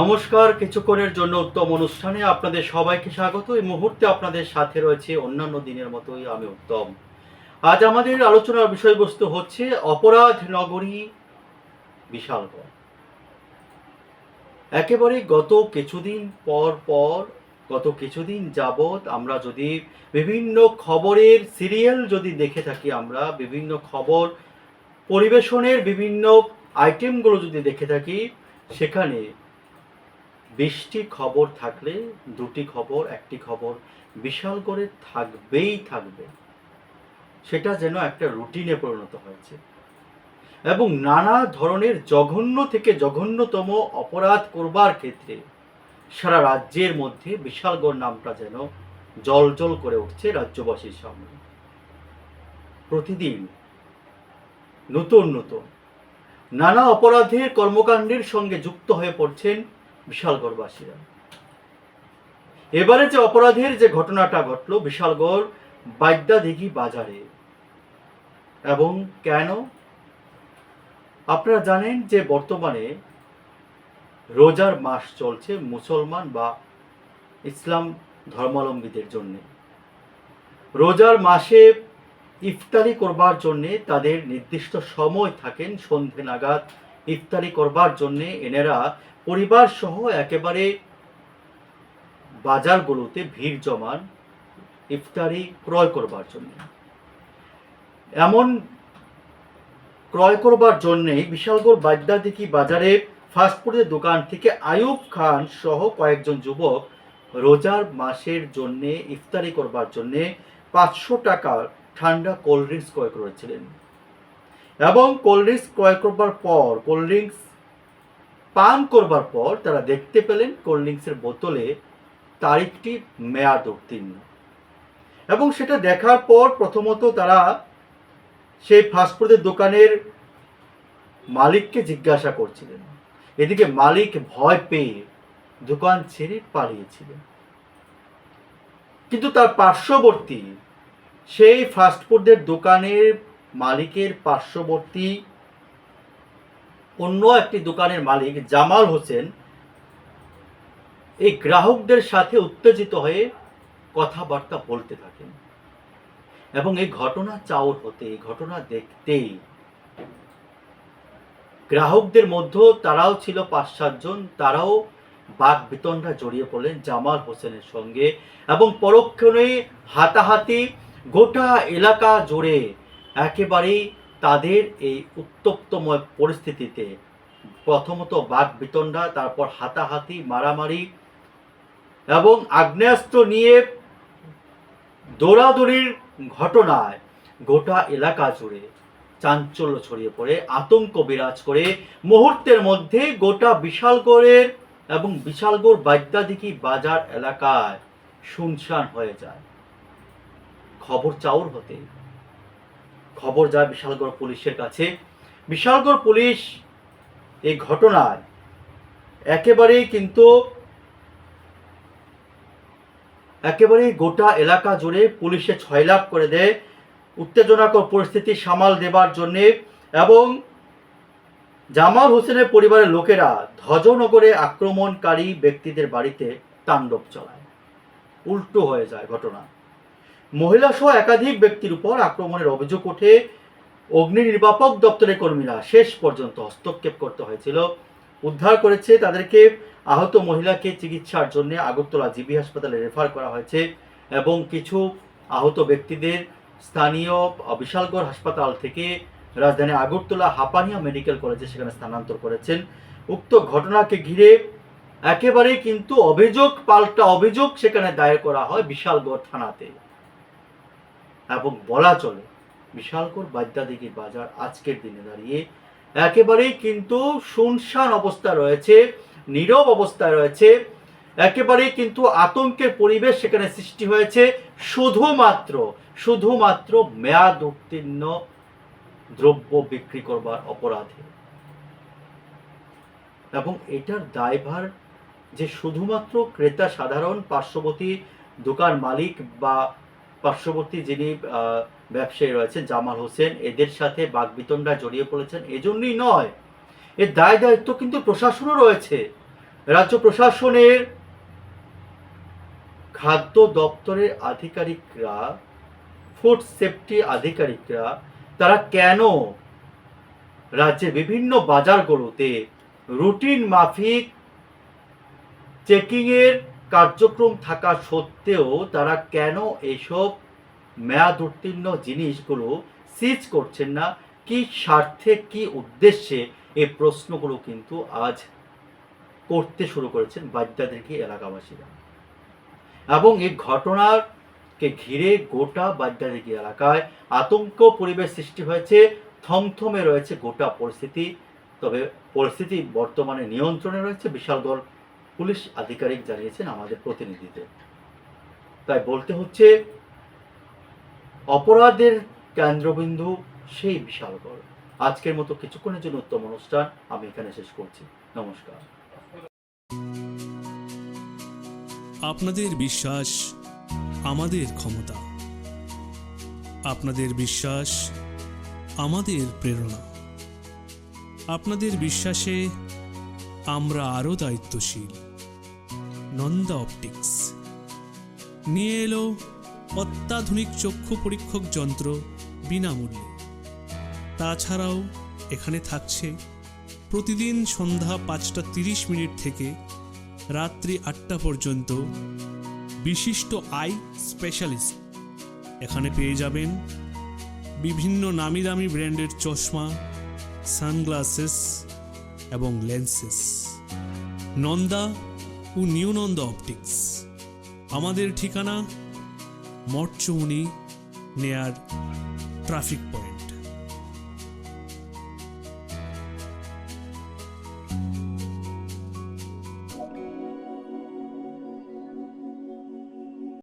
নমস্কার, কিছুক্ষণের জন্য উত্তম অনুষ্ঠানে আপনাদের সবাইকে স্বাগত। এই মুহূর্তে আপনাদের সাথে রয়েছে অন্যান্য দিনের মতোই আমি উত্তম। আজ আমাদের আলোচনার বিষয়বস্তু হচ্ছে অপরাধ নগরী বিশালগড় একেবারে গত কিছুদিন পর পর, গত কিছুদিন যাবৎ আমরা যদি বিভিন্ন খবরের সিরিয়াল যদি দেখে থাকি আমরা, বিভিন্ন খবর পরিবেশনের বিভিন্ন আইটেমগুলো যদি দেখে থাকি, সেখানে বিশটি খবর থাকলে দুটি খবর, একটি খবর বিশাল করে থাকবেই থাকবে। সেটা যেন একটা রুটিনে পরিণত হয়েছে। এবং নানা ধরনের জঘন্য থেকে জঘন্যতম অপরাধ করবার ক্ষেত্রে সারা রাজ্যের মধ্যে বিশালগড় নামটা যেন জল জল করে উঠছে রাজ্যবাসীর সামনে। প্রতিদিন নতুন নতুন নানা অপরাধের কর্মকাণ্ডের সঙ্গে যুক্ত হয়ে পড়ছেন বিশালগড়বাসীরা। এবারে যে অপরাধের যে ঘটনাটা ঘটলো বিশালগড় বাগদাদিঘি বাজারে। এবং কেন? আপনারা জানেন যে বর্তমানে রোজার মাস চলছে মুসলমান বা ইসলাম ধর্মাবলম্বীদের জন্য। রোজার মাসে ইফতারি করবার জন্যে তাদের নির্দিষ্ট সময় থাকেন সন্ধে নাগাদ ইফতারি করবার জন্যে এনারা পরিবার সহ একেবারে বাজারগুলোতে ভিড় জমান ইফতারি ক্রয় করবার জন্য। এমন ক্রয় করবার জন্যে বিশালগড় বাগদাদিকি বাজারে ফাস্টফুডের দোকান থেকে আয়ুব খান সহ কয়েকজন যুবক রোজার মাসের জন্যে ইফতারি করবার জন্যে পাঁচশো টাকার ঠান্ডা কোল্ড ড্রিঙ্কস ক্রয় করেছিলেন। এবং কোল্ড ড্রিঙ্কস ক্রয় করবার পর কোল্ড ড্রিঙ্কস পান করবার পর তারা দেখতে পেলেন কোল্ড ড্রিঙ্কসের বোতলে তারিখটি মেয়াদ উত্তীর্ণ। এবং সেটা দেখার পর প্রথমত তারা সেই ফাস্টফুডের দোকানের মালিককে জিজ্ঞাসা করছিলেন। এদিকে মালিক ভয় পেয়ে দোকান ছেড়ে পালিয়েছিলেন। কিন্তু তার পার্শ্ববর্তী সেই ফাস্টফুডের দোকানের মালিকের পার্শ্ববর্তী অন্য একটি দোকানের মালিক জামাল হোসেন এই গ্রাহকদের সাথে উত্তেজিত হয়ে কথাবার্তা বলতে থাকেন। এবং এই ঘটনা চাউর হতে, এই ঘটনা দেখতেই গ্রাহকদের মধ্যে তারাও ছিল পাঁচ সাতজন তারাও বাক বিতণ্ডা জড়িয়ে পড়লেন জামাল হোসেনের সঙ্গে এবং পরক্ষণে হাতাহাতি গোটা এলাকা জুড়ে একেবারেই তাদের এই উত্তপ্তময় পরিস্থিতিতে। প্রথমত বাঘ বিতণ্ডা, তারপর হাতাহাতি, মারামারি এবং আগ্নেয়াস্ত্র নিয়ে দৌড়াদৌড়ির ঘটনায় গোটা এলাকা জুড়ে চাঞ্চল্য ছড়িয়ে পড়ে, আতঙ্ক বিরাজ করে। মুহূর্তের মধ্যে গোটা বিশালগড়ের এবং বিশালগড় বাগদাদিকি বাজার এলাকায় শুনশান হয়ে যায়। খবর চাউর হতে খবর যায় বিশালগড় পুলিশের কাছে। বিশালগড় পুলিশ এই ঘটনায় একেবারেই কিন্তু একেবারেই গোটা এলাকা জুড়ে পুলিশে ছয়লাভ করে দেয়, উত্তেজনাকর পরিস্থিতি সামাল দেবার জন্যে এবং জামাল হোসেনের পরিবারের লোকেরা ধ্বজনগরে আক্রমণকারী ব্যক্তিদের বাড়িতে তাণ্ডব চালায়। উল্টো হয়ে যায় ঘটনা। মহিলা সহ একাধিক ব্যক্তির উপর আক্রমণের অভিযোগ ওঠে। অগ্নি নির্বাপক দপ্তরের কর্মীরা শেষ পর্যন্ত হস্তক্ষেপ করতে হয়েছিল। উদ্ধার করেছে তাদেরকে আহত মহিলাকে চিকিৎসার জন্য আগরতলা জিবি হাসপাতালে রেফার করা হয়েছে এবং কিছু আহত ব্যক্তিদের স্থানীয় বিশালগড় হাসপাতাল থেকে রাজধানী আগরতলা হাপানিয়া মেডিকেল কলেজে সেখানে স্থানান্তর করেছেন। উক্ত ঘটনাকে ঘিরে একেবারে কিন্তু অভিযোগ, পাল্টা অভিযোগ সেখানে দায়ের করা হয় বিশালগড় থানাতে। এবং বলা চলে বিশালগড় বাদ্যাদিঘি বাজার আজকের দিনে দাঁড়িয়ে একেবারেই কিন্তু শুনশান অবস্থা রয়েছে, নীরব অবস্থায় রয়েছে, একেবারেই কিন্তু আতঙ্কের পরিবেশ সেখানে সৃষ্টি হয়েছে, শুধুমাত্র শুধুমাত্র মেয়াদ উত্তীর্ণ দ্রব্য বিক্রি করবার অপরাধে। এবং এটার দায়ভার যে শুধুমাত্র ক্রেতা সাধারণ পার্শ্ববর্তী দোকান মালিক বা পার্শ্ববর্তী যিনি ব্যবসায়ী রয়েছেন, জামাল হোসেন, এদের সাথে বাগবিতণ্ডা জড়িয়ে পড়েছেন। এজন্যই নয়, এর দায় দায়িত্ব কিন্তু প্রশাসনও রয়েছে। রাজ্য প্রশাসনের খাদ্য দপ্তরের আধিকারিকরা, ফুড সেফটি আধিকারিকরা, তারা কেন রাজ্যের বিভিন্ন বাজারগুলোতে রুটিন মাফিক চেকিংয়ের কার্যক্রম থাকা সত্ত্বেও তারা কেন এইসব মেয়াদ উত্তীর্ণ জিনিসগুলো সিজ করছেন না? কি স্বার্থে, কি উদ্দেশ্যে এই প্রশ্নগুলো কিন্তু আজ করতে শুরু করেছেন বাদ্যাদেরকে এলাকাবাসীরা। এবং এই ঘটনাকে ঘিরে গোটা বাদ্যাদিঘি এলাকায় আতঙ্ক পরিবেশ সৃষ্টি হয়েছে, থমথমে রয়েছে গোটা পরিস্থিতি। তবে পরিস্থিতি বর্তমানে নিয়ন্ত্রণে রয়েছে বিশালগড় পুলিশ আধিকারিক জানিয়েছেন আমাদের প্রতিনিধিদের। তাই বলতে হচ্ছে, অপরাধের কেন্দ্রবিন্দু সেই বিশালগড়। আজকের মতো কিছুক্ষণের জন্য উত্তম অনুষ্ঠান আমি এখানে শেষ করছি। নমস্কার। আপনাদের বিশ্বাস আমাদের ক্ষমতা। আপনাদের বিশ্বাস আমাদের প্রেরণা। আপনাদের বিশ্বাসে আমরা আরও দায়িত্বশীল। নন্দা অপটিক্স। নিয়ে এলো অত্যাধুনিক চক্ষু পরীক্ষক যন্ত্র বিনামূল্যে। তাছাড়াও এখানে থাকছে প্রতিদিন সন্ধ্যা পাঁচটা তিরিশ মিনিট থেকে রাত্রি আটটা পর্যন্ত বিশিষ্ট আই স্পেশালিস্ট। এখানে পেয়ে যাবেন বিভিন্ন নামি দামি ব্র্যান্ডের চশমা, সানগ্লাসেস এবং লেন্সেস নন্দা ও নিউ নন্দা অপটিক্স আমাদের ঠিকানা মঠচৌনি নেয়ার ট্রাফিক পয়েন্ট